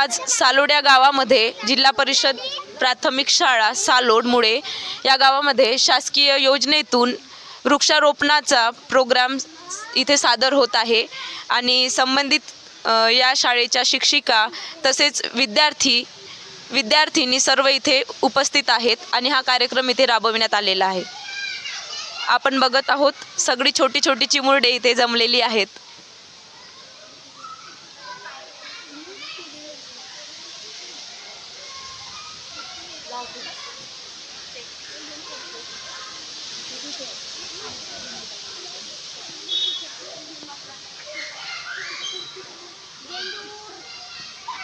आज सालोड्या गावामध्ये जिल्हा परिषद प्राथमिक शाळा सालोडमुळे या गावामध्ये शासकीय योजनेतून वृक्षारोपणाचा प्रोग्राम इथे सादर होत आहे आणि संबंधित या शाळेच्या शिक्षिका तसेच विद्यार्थी विद्यार्थिनी सर्व इथे उपस्थित आहेत आणि हा कार्यक्रम इथे राबविण्यात आलेला आहे. आपण बघत आहोत सगळी छोटी छोटी चिमुरडे इथे जमलेली आहेत.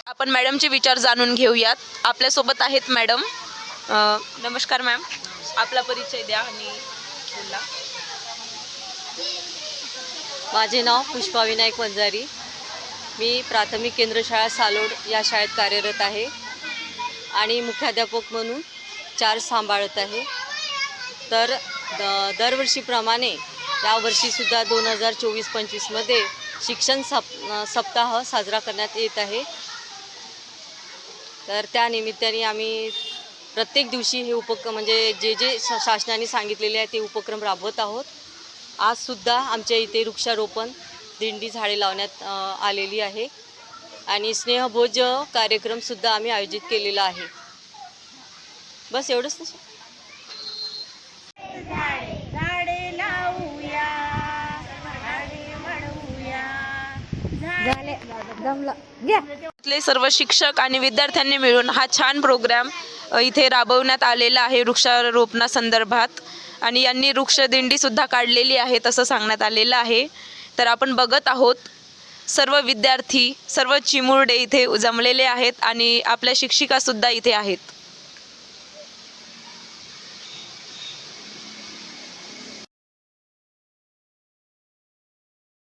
आपण मॅडमचे विचार जाणून घेऊयात. आपल्यासोबत आहेत मॅडम. नमस्कार मॅम. आपला परिचय द्या आणि बोला. माझे नाव पुष्पा विनायक वंजारी मी प्राथमिक केंद्र शाळा सालोड या शाळेत कार्यरत आहे. आणि मुख्याध्यापक म्हणून चार्ज सांभाळत आहे. तर द दरवर्षीप्रमाणे यावर्षीसुद्धा दोन हजार चोवीस पंचवीसमध्ये शिक्षण सप सप्ताह साजरा करण्यात येत आहे. तर त्यानिमित्ताने आम्ही प्रत्येक दिवशी हे उपक्रम म्हणजे जे जे शासनाने सांगितलेले आहे ते उपक्रम राबवत आहोत. आजसुद्धा आमच्या इथे वृक्षारोपण दिंडी झाडे लावण्यात आलेली आहे. आणि स्नेहभोज कार्यक्रमसुद्धा आम्ही आयोजित केलेला आहे. बस एवढंच वाढवूया. इथले सर्व शिक्षक आणि विद्यार्थ्यांनी मिळून हा छान प्रोग्राम इथे राबवण्यात आलेला आहे वृक्षारोपणासंदर्भात आणि यांनी वृक्षदिंडीसुद्धा काढलेली आहे तसं सांगण्यात आलेलं आहे. तर आपण बघत आहोत सर्व विद्यार्थी सर्व चिमुरडे इथे जमलेले आहेत आणि आपल्या शिक्षिकासुद्धा इथे आहेत.